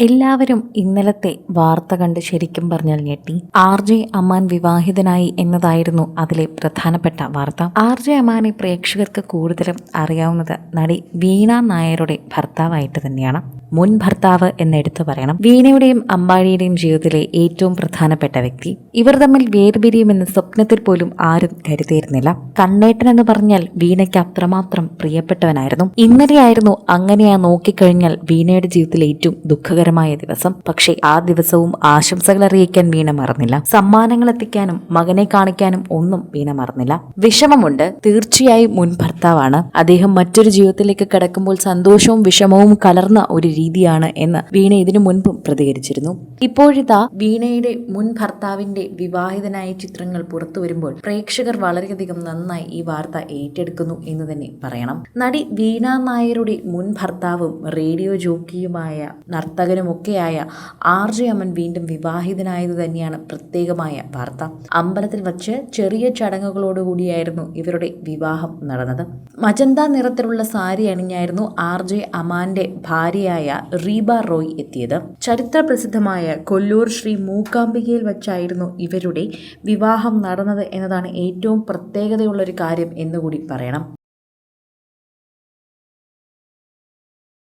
എല്ലാവരും ഇന്നലത്തെ വാർത്ത കണ്ട് ശരിക്കും പറഞ്ഞാൽ ഞെട്ടി. ആർ ജെ അമാൻ വിവാഹിതനായി എന്നതായിരുന്നു അതിലെ പ്രധാനപ്പെട്ട വാർത്ത. ആർ ജെ അമാനെ പ്രേക്ഷകർക്ക് കൂടുതലും അറിയാവുന്നത് നടി വീണ നായരുടെ ഭർത്താവായിട്ട് തന്നെയാണ്. മുൻ ഭർത്താവ് എന്നെടുത്തു പറയണം. വീണയുടെയും അമ്പാടിയുടെയും ജീവിതത്തിലെ ഏറ്റവും പ്രധാനപ്പെട്ട വ്യക്തി. ഇവർ തമ്മിൽ വേർപിരിയുമെന്ന് സ്വപ്നത്തിൽ പോലും ആരും കരുതിയിരുന്നില്ല. കണ്ണേട്ടൻ എന്ന് പറഞ്ഞാൽ വീണയ്ക്ക് അത്രമാത്രം പ്രിയപ്പെട്ടവനായിരുന്നു. ഇന്നലെയായിരുന്നു അങ്ങനെയാ നോക്കിക്കഴിഞ്ഞാൽ വീണയുടെ ജീവിതത്തിലെ ഏറ്റവും ദുഃഖകരമായ ദിവസം. പക്ഷേ ആ ദിവസവും ആശംസകൾ അറിയിക്കാൻ വീണ മറന്നില്ല. സമ്മാനങ്ങൾ എത്തിക്കാനും മകനെ കാണിക്കാനും ഒന്നും വീണ മറന്നില്ല. വിഷമമുണ്ട്. തീർച്ചയായും മുൻ ഭർത്താവാണ്. അദ്ദേഹം മറ്റൊരു ജീവിതത്തിലേക്ക് കടക്കുമ്പോൾ സന്തോഷവും വിഷമവും കലർന്ന ഒരു രീതിയാണ് എന്ന് വീണ ഇതിനു മുൻപും പ്രതികരിച്ചിരുന്നു. ഇപ്പോഴിതാ വീണയുടെ മുൻ ഭർത്താവിന്റെ വിവാഹിതനായ ചിത്രങ്ങൾ പുറത്തു വരുമ്പോൾ പ്രേക്ഷകർ വളരെയധികം നന്നായി ഈ വാർത്ത ഏറ്റെടുക്കുന്നു എന്ന് തന്നെ പറയണം. നടി വീണ നായരുടെ മുൻ ഭർത്താവും റേഡിയോ ജോക്കിയുമായ നർത്തകനുമൊക്കെയായ ആർ ജെ അമ്മൻ വീണ്ടും വിവാഹിതനായത് തന്നെയാണ് പ്രത്യേകമായ വാർത്ത. അമ്പലത്തിൽ വച്ച് ചെറിയ ചടങ്ങുകളോടുകൂടിയായിരുന്നു ഇവരുടെ വിവാഹം നടന്നത്. മജന്ത നിറത്തിലുള്ള സാരി അണിഞ്ഞായിരുന്നു ആർ ജെ അമാന്റെ ഭാര്യയായ റീബ റോയ് എത്തിയത്. ചരിത്ര പ്രസിദ്ധമായ കൊല്ലൂർ ശ്രീ മൂക്കാംബികയിൽ വച്ചായിരുന്നു ഇവരുടെ വിവാഹം നടന്നത് എന്നതാണ് ഏറ്റവും പ്രത്യേകതയുള്ള ഒരു കാര്യം എന്നുകൂടി പറയണം.